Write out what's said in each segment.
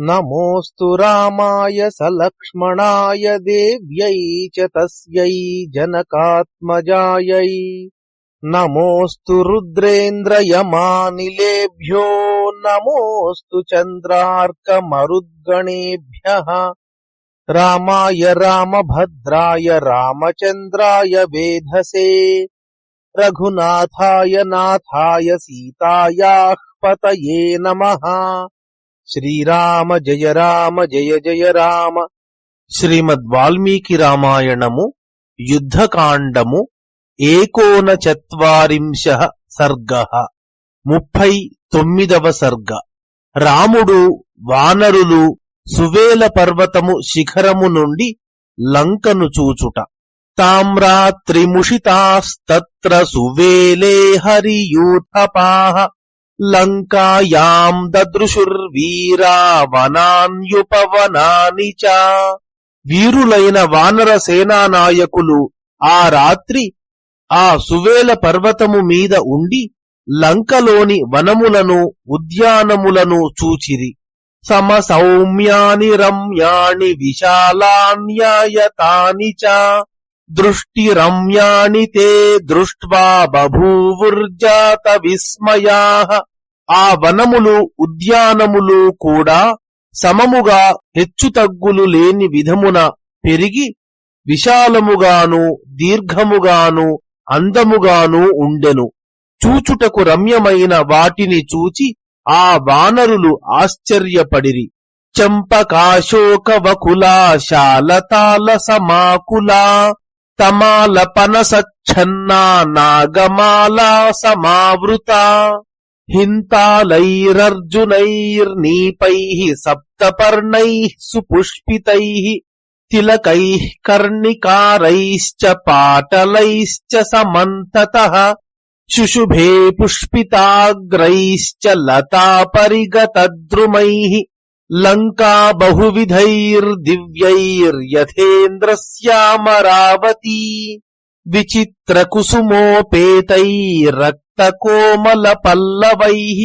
नमोऽस्तु रामाय सलक्ष्मणाय देव्यै च तस्यै जनकात्मजायै। नमोऽस्तु रुद्रेन्द्रयमानिलेभ्यो, नमोऽस्तु चन्द्रार्कमरुद्गणेभ्यः। रामाय रामभद्राय रामचन्द्राय वेधसे। रघुनाथाय नाथाय सीतायाः पतये नमः। శ్రీరామ జయ రామ జయ జయ రామ. శ్రీమద్ వాల్మీకి రామాయణము యుద్ధకాండము ఏకోన చత్వారింశ సర్గ. ముప్పై తొమ్మిదవ సర్గ. రాముడు వానరులు సువేల పర్వతము శిఖరము నుండి లంకను చూచుట. తామ్రాత్రిముషితాస్తత్ర సువేలే హరియూథపాః. లంకాయాం దదృశుర్వీరా వనాన్యుపవనాని చ. వీరులైన వానర సేనానాయకులు ఆ రాత్రి ఆ సువేల పర్వతము మీద ఉండి లంకలోని వనములను ఉద్యానములను చూచిరి. సమ సౌమ్యాని రమ్యాణి విశాలాన్యాయతాని చ. దృష్టి రమ్యాణి తే దృష్ట్వా బభూవుర్జాత విస్మయా. ఆ వనములు ఉద్యానములు కూడా సమముగా హెచ్చుతగ్గులు లేని విధమున పెరిగి విశాలముగాను దీర్ఘముగాను అందముగాను ఉండెను. చూచుటకు రమ్యమైన వాటిని చూచి ఆ వానరులు ఆశ్చర్యపడిరి. చంపకాశోకవకులా శాలతాల సమాకులా తమాల పనసచ్ఛన్నా నాగమాలా సమావృత. హింతాలైరర్జునైర్నీపైః సప్తపర్ణైః సుపుష్పితైః తిలకైః కర్ణికారైశ్చ పాటలైశ్చ సమంతతః శుశుభే పుష్పితాగ్రైశ్చ లతా పరిగతద్రుమైః లంకా బహువిధైర్దివ్యైర్యథేంద్రస్యామరావతీ విచిత్రకుసుమోపేతైరక్తకోమల పల్లవైః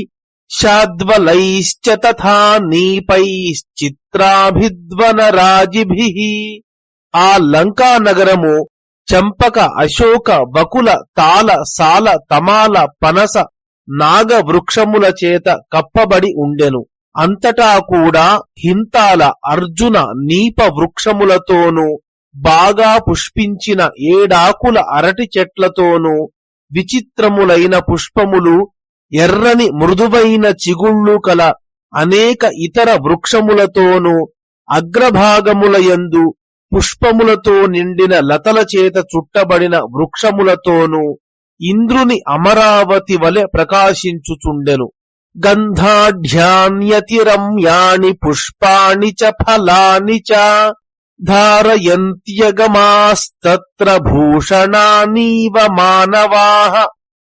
శాద్వలైశ్చ తథా నీపైశ్చిత్రాభిద్వనరాజిభిః ఆ లంకా నగరము చంపక అశోక వకుల తాల సాల తమాల పనస నాగ చేత కప్పబడి ఉండెను అంతటా కూడా హింతాల అర్జున నీప వృక్షములతోనూ బాగా పుష్పించిన ఏడాకుల అరటి చెట్లతోనూ విచిత్రములైన పుష్పములు ఎర్రని మృదువైన చిగుళ్ళు కల అనేక ఇతర వృక్షములతోనూ అగ్రభాగములయందు పుష్పములతో నిండిన లతల చేత చుట్టబడిన వృక్షములతోనూ ఇంద్రుని అమరావతి వలె ప్రకాశించుచుండెను. గంధాఢ్యాన్యతిరమ్యాణి పుష్పాణి చ ఫలాని చ ధారయంత్యగమాస్తత్ర భూషణానీవ మానవా.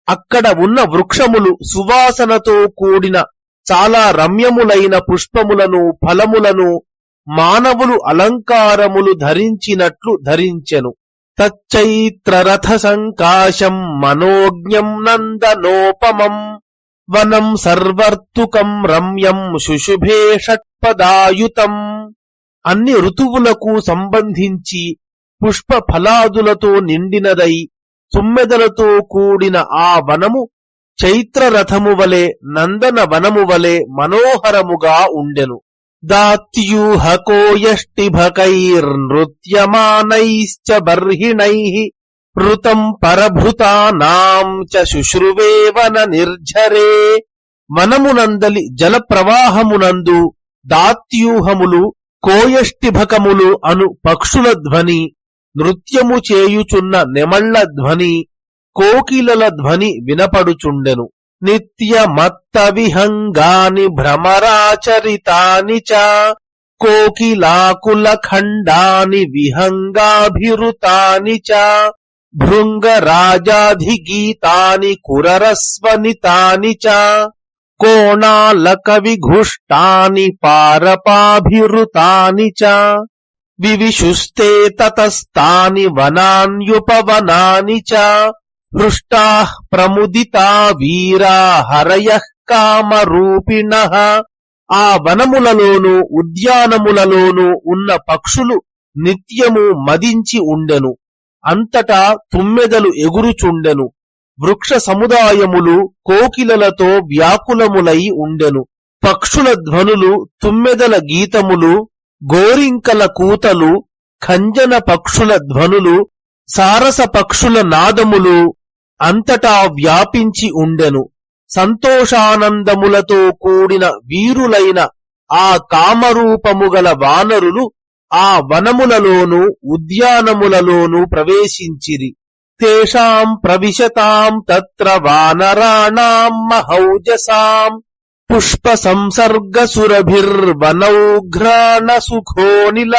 అక్కడ ఉన్న వృక్షములు సువాసనతో కూడిన చాలా రమ్యములైన పుష్పములను ఫలములను మానవులు అలంకారములు ధరించినట్లు ధరించెను. తచ్చైత్రరథ సంకాశం మనోజ్ఞం నందనోపమం. వనం సర్వర్తుకం రమ్యం శుశుభే షట్పదాయుతం. అన్ని ఋతువులకు సంబంధించి పుష్ప ఫలాదులతో నిండినదై సుమ్మెదలతో కూడిన ఆ వనము చైత్రరథము వలె నందన వనము వలె మనోహరముగా ఉండెను. దాత్యూహకోయష్టిభకైర్నృత్యమానైశ్చ బర్హిణై ఋతం పరభృతానాం చ శుశ్రువేవన నిర్ఝరే మనమునందలి జల ప్రవాహమునందు దాత్యూహములు కోయష్టిభకములు అను పక్షుల ధ్వని నృత్యము చేయుచున్న నెమళ్ళ ధ్వని కోకిలల ధ్వని వినపడుచుండెను। నిత్యమత్త విహంగాని భ్రమరాచరితాని చ కోకిలాకుల ఖండాని విహంగాభిరుతాని చ భృంగరాజాధిగీతాని కురరస్వనితాని చ కోణాలకవిఘుష్టాని పారపాభిరుతాని చ వివిశుస్తే తతస్తాని వనాన్యుపవనాని చ హృష్టా ప్రముదితా వీరా హరయ కామరూపిణ ఆ వనములలోనూ ఉద్యానములలోనూ ఉన్న పక్షులు నిత్యము మదించి ఉండెను అంతటా తుమ్మెదలు ఎగురుచుండెను. వృక్ష సముదాయములు కోకిలలతో వ్యాకులములై ఉండెను. పక్షుల ధ్వనులు తుమ్మెదల గీతములు గోరింకల కూతలు ఖంజన పక్షుల ధ్వనులు సారస పక్షుల నాదములు అంతటా వ్యాపించి ఉండెను. సంతోషానందములతో కూడిన వీరులైన ఆ కామరూపముగల వానరులు ఆ వనములలోను ఉద్యానములలోను ప్రవేశించిరి. తేషాం ప్రవిశతాం తత్ర వానరాణాం మహౌజసాం. పుష్ప సంసర్గ సురభిర్వనౌఘ్రాణ సుఖోనిల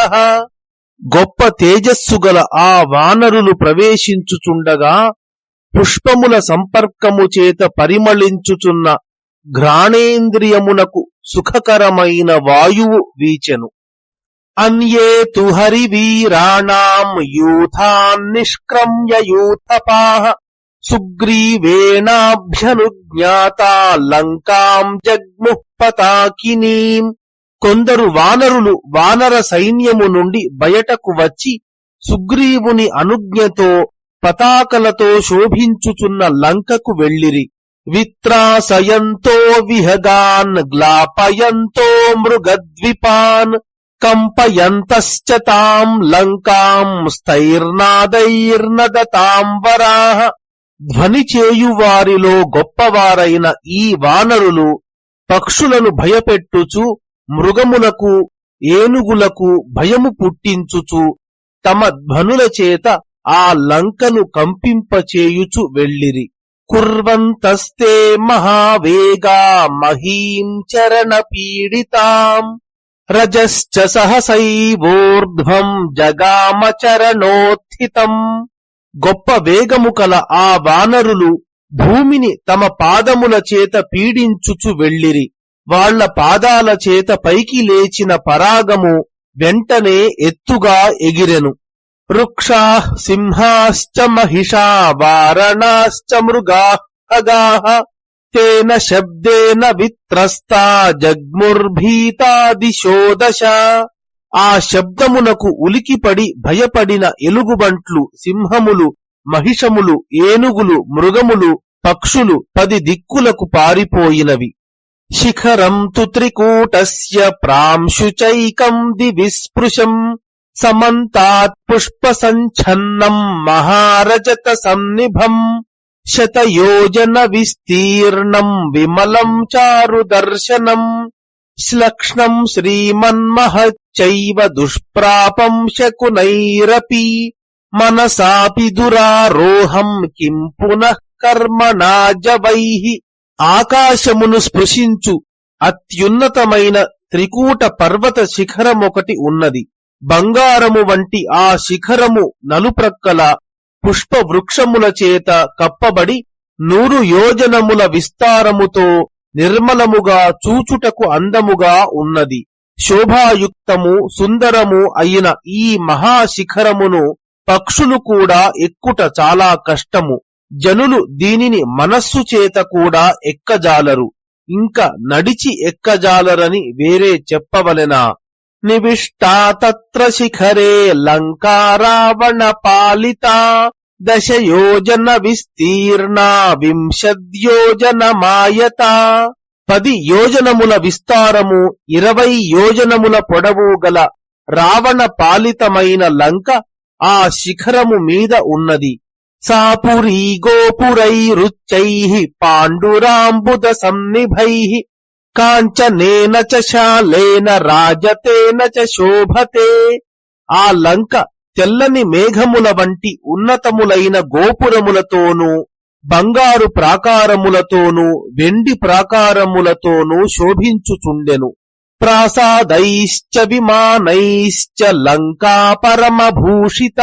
గొప్ప తేజస్సుగల ఆ వానరులు ప్రవేశించుచుండగా పుష్పముల సంపర్కము చేత పరిమళించుచున్న ఘ్రాణేంద్రియమునకు సుఖకరమైన వాయువు వీచెను. అన్యే తు హరివీరాణాం యూథాన్నిష్క్రమ్య యూథపాః సుగ్రీవేణాభ్యనుజ్ఞాతా లంకాం జగ్ముః పతాకినీం. కొందరు వానరులు వానర సైన్యము నుండి బయటకు వచ్చి సుగ్రీవుని అనుజ్ఞతో పతాకలతో శోభించుచున్న లంకకు వెళ్ళిరి. విత్రాసయంతో విహగాన్ గ్లాపయంతో మృగద్విపాన్ కంపయంతశ్చ తాం లంకాం స్థైర్నాదైర్నదతాం వరాహ ధ్వని చేయువారిలో గొప్పవారైన ఈ వానరులు పక్షులను భయపెట్టుచు మృగములకు ఏనుగులకు భయము పుట్టించుచు తమ ధ్వనుల చేత ఆ లంకను కంపింపచేయుచు వెళ్ళిరి. కుర్వంతస్తే మహావేగా మహీం చరణ పీడితాం. రజశ్చ సహసైవోర్ధ్వం జగామచరణోత్థితం. గొప్ప వేగము కల ఆ వానరులు భూమిని తమ పాదముల చేత పీడించుచు వెళ్ళిరి. వాళ్ళ పాదాల చేత పైకి లేచిన పరాగము వెంటనే ఎత్తుగా ఎగిరెను. వృక్షా సింహాశ్చ మహిషా వారణాశ్చ మృగా ఖగాః తేన శబ్దేన విత్రస్తా జగ్ముర్భీతా దిశో దశ. ఆ శబ్దమునకు ఉలికిపడి భయపడిన ఎలుగుబంట్లు సింహములు మహిషములు ఏనుగులు మృగములు పక్షులు పది దిక్కులకు పారిపోయినవి. శిఖరం తు త్రికూటస్య ప్రాంశుచైకం దివిస్పృశం సమంతాత్ పుష్ప సంఛన్నం మహారజత సన్నిభం. శతయోజన విస్తీర్ణం విమలం చారు దర్శనం. శ్లక్ష్ణం శ్రీమన్మహచ్చైవ దుష్ప్రాపం శకునైరపి. మనసాపి దురారోహం కిం పునః కర్మణా జవైః ఆకాశమును స్పృశించు. అత్యున్నతమైన త్రికూట పర్వత శిఖరమొకటి ఉన్నది. బంగారము వంటి ఆ శిఖరము నలుప్రక్కల పుష్ప వృక్షముల చేత కప్పబడి నూరు యోజనముల విస్తారముతో నిర్మలముగా చూచుటకు అందముగా ఉన్నది. శోభాయుక్తము సుందరము అయిన ఈ మహాశిఖరమును పక్షులు కూడా ఎక్కుట చాలా కష్టము. జనులు దీనిని మనస్సు చేత కూడా ఎక్కజాలరు. ఇంకా నడిచి ఎక్కజాలరని వేరే చెప్పవలెనా? నివిష్టా తత్ర శిఖరే లంకారావణ పాలిత దశయోజన విస్తీర్ణా వింశద్యోజన మాయత పది యోజనముల విస్తారము ఇరవై యోజనముల పొడవు గల రావణ పాలితమైన లంక ఆ శిఖరము మీద ఉన్నది. సాపురీ గోపురైరుచ్చై పాండురాంబుద సన్నిభై కాంచనేన చ శాలేన రాజతేన చ శోభతే. ఆ లంక తెల్లని మేఘముల వంటి ఉన్నతములైన గోపురములతోనూ బంగారు ప్రాకారములతోనూ వెండి ప్రాకారములతోనూ శోభించుచుండెను. ప్రాసాదైశ్చ విమానైశ్చ లంకా పరమభూషిత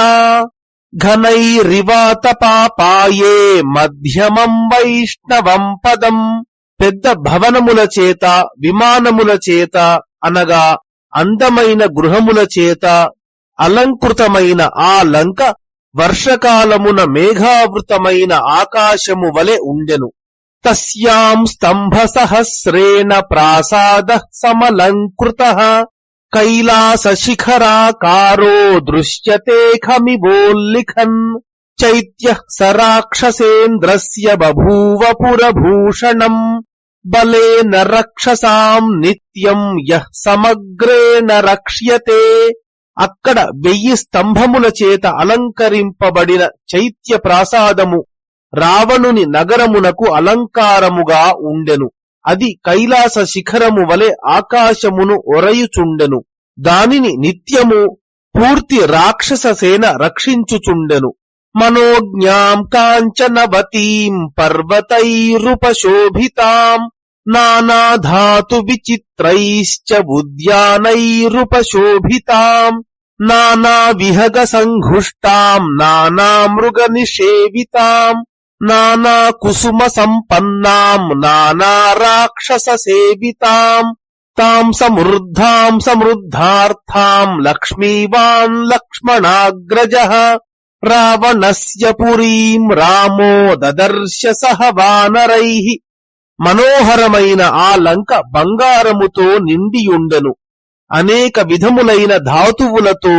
ఘనైరివాత పాపాయే మధ్యమం వైష్ణవం పదం. పెద్ద భవనముల చేత విమానముల చేత అనగా అందమైన గృహముల చేత అలంకృతమైన ఆ లంక వర్షకాలమున మేఘావృతమైన ఆకాశము వలె ఉండెను. తస్యాం స్తంభ సహస్రేణ ప్రాసాద సమలంకృత. కైలాసశిఖరాకారో శిఖరాకారో చైత్య సరాక్షసేంద్రస్య బభూవ పురభూషణం బలేన రక్షసాం నిత్యం యః సమగ్రేణ రక్ష్యతే. అక్కడ వెయ్యి స్తంభముల చేత అలంకరింపబడిన చైత్య ప్రాసాదము రావణుని నగరమునకు అలంకారముగా ఉండెను. అది కైలాస శిఖరము వలె ఆకాశమును ఒరయుచుండెను. దానిని నిత్యము పూర్తి రాక్షస సేన రక్షించుచుండెను. మనోజ్ఞాం కాంచనవతీం పర్వతైరుపశోభితాం నానాధాతు విచిత్రైశ్చ ఉద్యానైరుపశోభితాం నానా విహగ సంఘుష్టాం నానా మృగ నిషేవితాం నానా కుసుమ సంపన్నాం నానా రాక్షస సేవితాం తాం సమృద్ధాం మనోహరమైన ఆ లంక బంగారముతో నిండియుండెను. అనేక విధములైన ధాతువులతో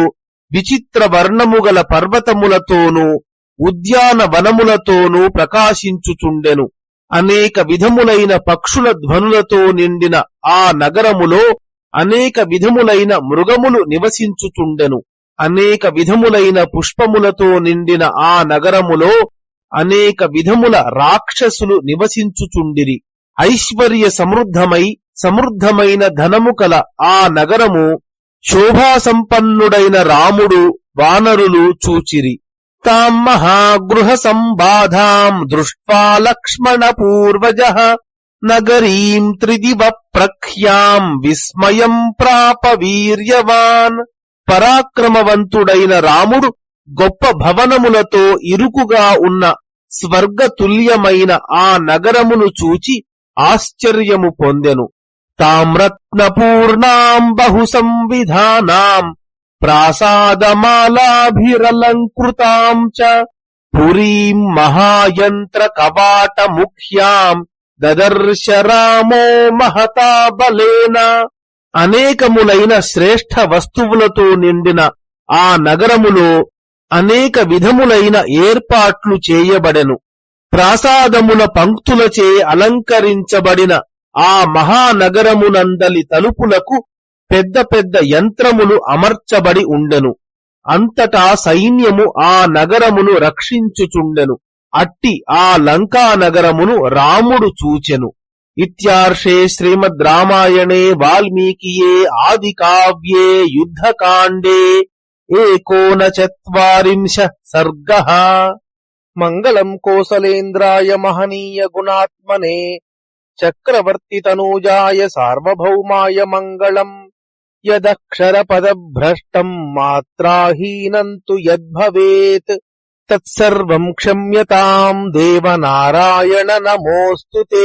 విచిత్ర వర్ణముగల పర్వతములతోనూ ఉద్యాన వనములతోనూ ప్రకాశించుచుండెను. అనేక విధములైన పక్షుల ధ్వనులతో నిండిన ఆ నగరములో అనేక విధములైన మృగములు నివసించుచుండెను. అనేక విధములైన పుష్పములతో నిండిన ఆ నగరములో అనేక విధముల రాక్షసులు నివసించుచుండిరి. ఐశ్వర్య సమృద్ధమై సమృద్ధమైన ధనము కల ఆ నగరము శోభాసంపన్నుడైన రాముడు వానరులు చూచిరి. తాం మహాగృహ సంబాధాం దృష్ట్వా లక్ష్మణ పూర్వజ నగరీం త్రిదివ ప్రఖ్యాం విస్మయం ప్రాప వీర్యవాన్. పరాక్రమవంతుడైన రాముడు గొప్ప భవనములతో ఇరుకుగా ఉన్న స్వర్గతుల్యమైన ఆ నగరమును చూచి ఆశ్చర్యము పొందెను. తామ్రత్నపూర్ణాం బహు సంవిధానాం ప్రాసాదమాలాభిరలంకృతాం చ పురీం మహాయంత్ర కవాట ముఖ్యాం దదర్శ రామో మహతా బలేన. అనేకములైన శ్రేష్ఠ వస్తువులతో నిండిన ఆ నగరములో అనేక విధములైన ఏర్పాట్లు చేయబడెను. ప్రాసాదముల పంక్తులచే అలంకరించబడిన ఆ మహానగరమునందలి తలుపులకు పెద్ద పెద్ద యంత్రములు అమర్చబడి ఉండెను. అంతటా సైన్యము ఆ నగరమును రక్షించుచుండెను. అట్టి ఆ లంకా నగరమును రాముడు చూచెను. ఇత్యార్షే శ్రీమద్ రామాయణే వాల్మీకియే ఆది కావ్యే యుద్ధకాండే एकोनचत्वारिंशः सर्गः मङ्गलम् कोसलेन्द्राय महनीयगुणात्मने चक्रवर्तितनूजाय सार्वभौमाय मङ्गलम् यदक्षरपदभ्रष्टम् मात्राहीनम् तु यद्भवेत् तत्सर्वम् क्षम्यताम् देवनारायण नमोऽस्तु ते